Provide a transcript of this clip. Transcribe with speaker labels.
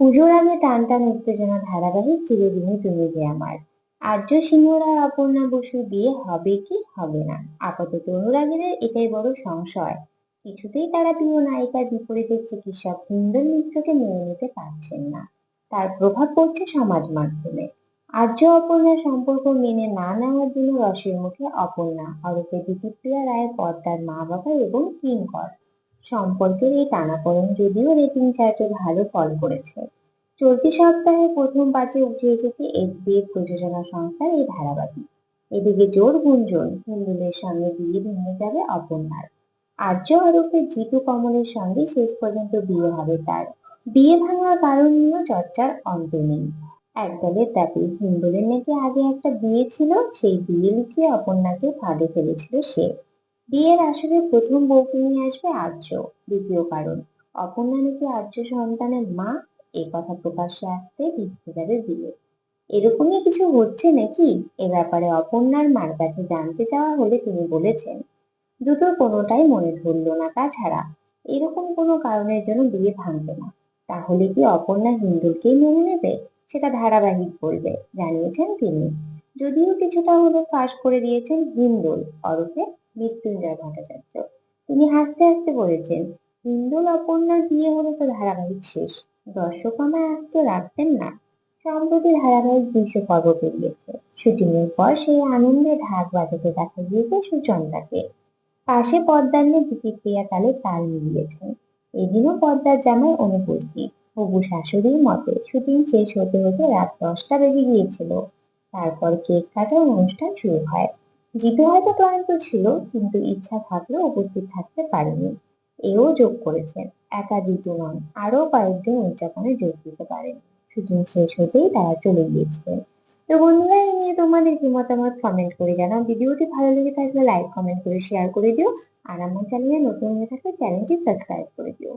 Speaker 1: পুজোর আগে টান টান উত্তেজনা ধারাবাহিক চিরদিনই তুমি যে আমার। আর্য সিংহরা অপর্ণা বসু বিয়ে হবে কি হবে না? আপাতত অনুরাগীদের এটাই বড় সংশয়। কিছুতেই তারা প্রিয় নায়িকার বিপরীতে চিকিৎসক হিন্দন মিত্রকে মেনে নিতে পারছেন না। তার প্রভাব পড়ছে সমাজ মাধ্যমে। আর্য অপর্ণার সম্পর্ক মেনে না নেওয়ার জন্য রসের মুখে অপর্ণা ওরফে দিতিপ্রিয়া রায় পর্দার মা বাবা এবং কিঙ্কর। সম্পর্কের এই টানাপোড়েন যদিও রেটিং চার্টে ভালো ফল করেছে। চলতি সপ্তাহে প্রথম পাঁচে উঠে এসেছে এসবিএফ প্রযোজনা সংস্থার এই ধারাবাহিক। এদিকে জোর গুঞ্জন, হিন্দুদের সঙ্গে বিয়ে ভেঙে যাবে অপর্ণার আর্য আরোপে জিতু কমলের সঙ্গে শেষ পর্যন্ত বিয়ে হবে তার। বিয়ে ভাঙার কারণ নিয়েও চর্চার অন্ত নেই। একদলের দাবি হিন্দুদের নাকি আগে একটা বিয়ে ছিল, সেই বিয়ে লুকিয়ে অপর্ণাকে ফাঁদে ফেলেছিল সে। বিয়ের আসলে প্রথম বউকে নিয়ে আসবে আর্য, দ্বিতীয় কারণ, অপর্ণা নাকি আর্য সন্তানের মা? এ কথা প্রকাশ্যে আসতে ভিজতে যাবে বিয়ে। এরকমই কিছু হচ্ছে নাকি? এ ব্যাপারে অপর্ণার মার কাছে জানতে চাওয়া হলে তিনি বলেছেন, দুটোর কোনোটাই মনে ধরল না তাছাড়া। এরকম কোনো কারণের জন্য বিয়ে ভাঙবে না। তাহলে কি অপর্ণা হিন্দুলকেই মেনে নেবে? সেটা ধারাবাহিক বলবে, জানিয়েছেন তিনি। যদিও কিছুটা হলেও ফাঁস করে দিয়েছেন হিন্দুল ওরফে মৃত্যুঞ্জয় ভট্টাচার্য। তিনি হাসতে হাসতে বলেছেন হিন্দুল অপর্ণার বিয়ে হলে তো ধারাবাহিক শেষ। দর্শক আমায় আজ তো রাখবেন না। সম্প্রতি ধারাবাহিক দুইশো পর্ব পেরিয়েছে। শুটিং এর পর সেই আনন্দে ঢাক বাজাতে দেখা গিয়েছে সুচন্দাকে। পাশে পদ্মার নিয়ে প্রতিক্রিয়া তালে তাল মিলিয়েছেন। এদিনও পদ্মার জামাই অনুপস্থিত। হবু শাশুড়ির মতে শুটিং শেষ হতে হতে রাত দশটা বেজে গিয়েছিল। তারপর কেক কাটার অনুষ্ঠান শুরু হয়। জিতু হয়তো ক্লান্ত ছিল, কিন্তু ইচ্ছা থাকলেও উপস্থিত থাকতে পারেনি। এও যোগ করেছেন। একা জিতু নন আরও কয়েকজন উদযাপনে যোগ দিতে পারেন। শুটিং শেষ হতেই তারা চলে গিয়েছিলেন। তো বন্ধুরা, এই নিয়ে তোমাদের কি মতামত কমেন্ট করে জানাও। ভিডিওটি ভালো লেগে থাকলে লাইক কমেন্ট করে শেয়ার করে দিও। আর আমার চ্যানেলে নতুন হয়ে থাকলে চ্যানেলটি সাবস্ক্রাইব করে দিও।